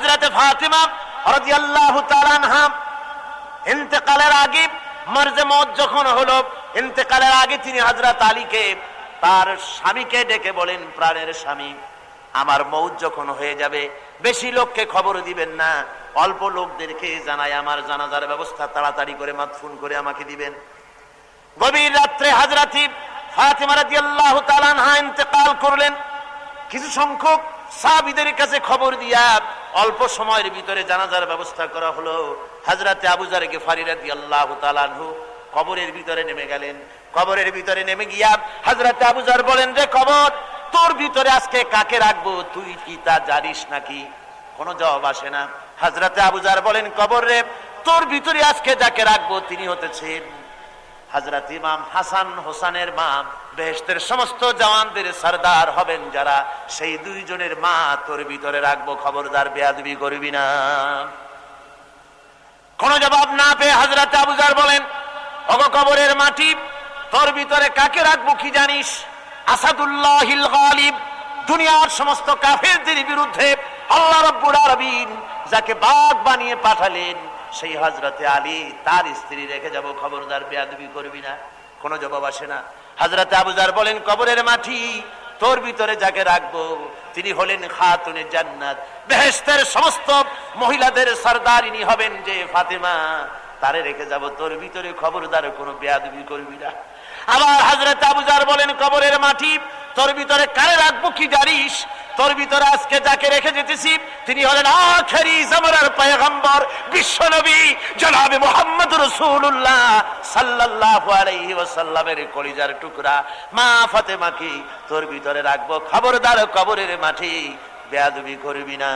হাজরাতে ফাতিমা রাদিয়াল্লাহু তাআলা আনহা ইন্তেকালের আগে মর্জে মত যখন হলো, ইন্তেকালের আগে তিনি আলীকে তার স্বামীকে ডেকে বলেন, প্রাণের স্বামী, আমার মৌত যখন হয়ে যাবে, বেশি লোককে খবর দিবেন না। অল্প লোকদেরকে জানাই, আমার জানাজার ব্যবস্থা তাড়াতাড়ি করে মাতফুন করে আমাকে দিবেন। গভীর রাত্রে হাজরাতি ফাতিমা রাদিয়াল্লাহু তাআলা আনহা ইন্তেকাল করলেন। কিছু সংখ্যক সাহাবীদের কাছে খবর দিয়া অল্প সময়ের ভিতরে জানাজার ব্যবস্থা করা হলো। হাজরাতে আবু জার গেফারি রাদিয়াল্লাহু তাআলা আনহু কবরের ভিতরে নেমে গেলেন। কবরের ভিতরে নেমে গিয়া হাজরাতে আবুজার বলেন, রে কবর, তোর ভিতরে আজকে কাকে রাখব? তুই কি তা জানিস নাকি? কোনো জবাব আসে না। হাজরাতে আবুজার বলেন, কবর রে, তোর ভিতরে আজকে যাকে রাখব তিনি হতেছেন হাজরত ইমাম হাসান হোসানের মা বেহেস্তের সমস্ত জওয়ানদের সর্দার হবেন যারা। সেই দুইজনের মা তোর ভিতরে রাখব, খবরদার, বেয়াদবি করবি না। কোন জবাব না পেয়ে হাজরত আবুজার বলেন অগ কবরের মাটি, তোর ভিতরে কাকে রাখব কি জানিস? আসাদুল্লাহিল গালিব, দুনিয়ার সমস্ত কাফেরদের বিরুদ্ধে আল্লাহ রব্বুল আলামিন যাকে বাঘ বানিয়ে পাঠালেন, সেই হজরতে আলী তার স্ত্রী রেখে যাব, খবরদার, বেয়াদবি করবি না। কোনো জবাব আসে না। হজরতে আবুজার বলেন, কবরের মাটি তোর ভিতরে যাকে রাখব, তিনি হলেন খাতুনে জান্নাত। বেহেস্তের সমস্ত মহিলাদের সর্দারিনী হবেন যে ফাতেমা। তারে রেখে যাব, তোর ভিতরে খবরদার কোনো বেয়াদবি করবি না। আবার হাজরত আবুজার বলেন, কবরের মাটি তোর ভিতরে কারে রাখব কি জানিস? তোর ভিতরে আজকে যাকে রেখে যেতেছি, তিনি হলেন আখেরি জামানার পয়গম্বর বিশ্বনবী জনাবে মোহাম্মদ রাসূলুল্লাহ সাল্লাল্লাহু আলাইহি ওয়াসাল্লামের কলিজার টুকরা। মা ফাতেমাকে তোর ভিতরে রাখব? খবরদার কবরের মাটি। বেয়াদবি করবি না।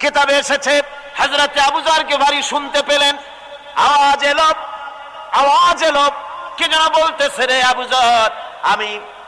কেতাবে এসেছে, হযরতে আবুজারকে বাড়ি শুনতে পেলেন। আওয়াজ এলো আওয়াজ এলো। কে যেন বলতেছে রে আবুজার আমি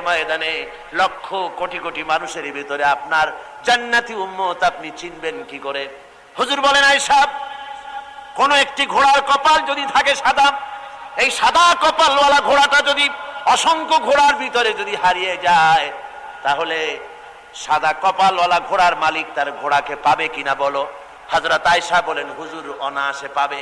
ময়দানে লক্ষ কোটি কোটি মানুষের ভিতরে আপনার জান্নাতি উম্মত আপনি চিনবেন কি করে? হুজুর বলেন আয়েশা কোন একটি ঘোড়ার কপাল যদি থাকে সাদা, এই সাদা কপালওয়ালা ঘোড়াটা যদি অসংখ্য ঘোড়ার ভিতরে যদি হারিয়ে যায়, তাহলে সাদা কপালওয়ালা ঘোড়ার মালিক তার ঘোড়াকে পাবে কিনা বলো? হাজরত আয়সা বলেন, হুজুর অনায়াসে পাবে।